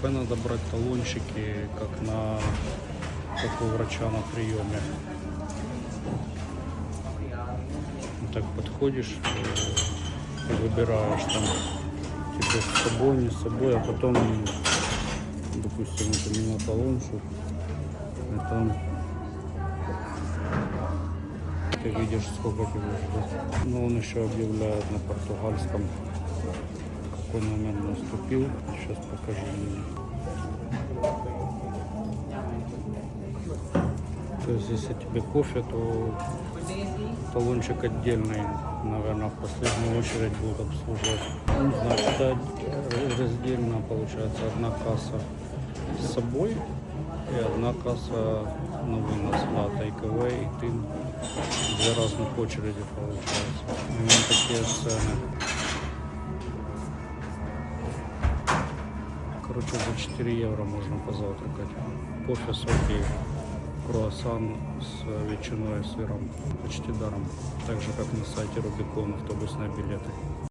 кафе надо брать талончики, как на как у врача на приеме. Вот Так подходишь выбираешь там тебе с собой, не с собой, а потом, допустим, это у меня талончик, и там ты видишь, сколько тебе ждать. Но он еще объявляет на португальском, какой номер наступил. Сейчас покажу. То есть, если тебе кофе, то талончик отдельный, наверное, в последнюю очередь будут обслуживать. Не знаю, это раздельно получается одна касса с собой и одна касса на вынос, да, take-away, и ты две разных очереди получается. Именно такие цены. Короче, за 4 евро можно позавтракать. Кофе, соки, круассан с ветчиной и сыром. Почти даром. Так же, как на сайте Рубикон автобусные билеты.